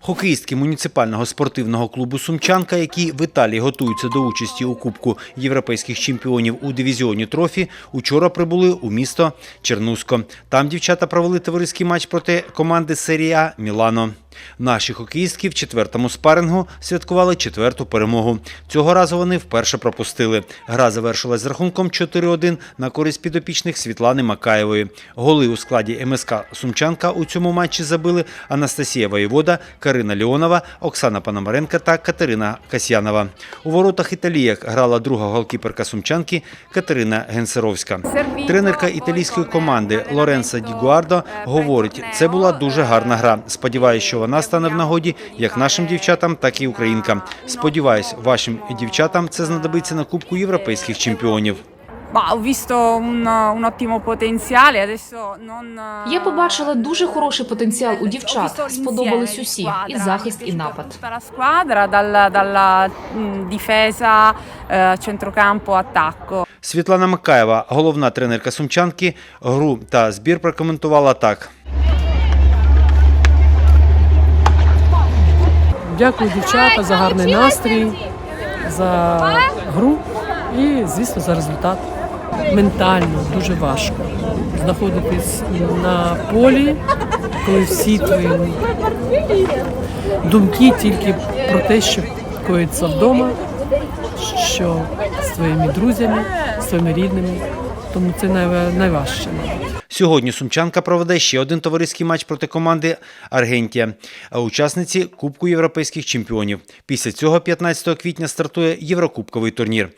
Хокеїстки муніципального спортивного клубу Сумчанка, які в Італії готуються до участі у Кубку європейських чемпіонів у дивізіоні трофі, учора прибули у місто Чернуско. Там дівчата провели товариський матч проти команди серія Мілано. Наші хокеїстки в четвертому спарингу святкували четверту перемогу. Цього разу вони вперше пропустили. Гра завершилась з рахунком 4-1 на користь підопічних Світлани Макаєвої. Голи у складі МСК Сумчанка у цьому матчі забили Анастасія Воєвода, Карина Леонова, Оксана Пономаренка та Катерина Касьянова. У воротах італіяк грала друга голкіперка Сумчанки Катерина Генсеровська. Тренерка італійської команди Лоренса Ді Гуардо говорить, це була дуже гарна гра. Сподіваюсь, що вона стане в нагоді як нашим дівчатам, так і українкам. Сподіваюсь, вашим дівчатам це знадобиться на Кубку європейських чемпіонів. Non... Я побачила дуже хороший потенціал у дівчат. Сподобались усі і захист, і напад. Difesa, eh. Світлана Макаєва, головна тренерка Сумчанки, гру та збір прокоментувала так. Дякую, дівчата, за гарний настрій, за гру і, звісно, за результат. Ментально дуже важко знаходитись на полі, коли всі твої думки тільки про те, що коїться вдома, що з твоїми друзями, з твоїми рідними. Тому це найважче. Сьогодні Сумчанка проведе ще один товариський матч проти команди Аргентія, а учасниці Кубку європейських чемпіонів. Після цього 15 квітня стартує Єврокубковий турнір.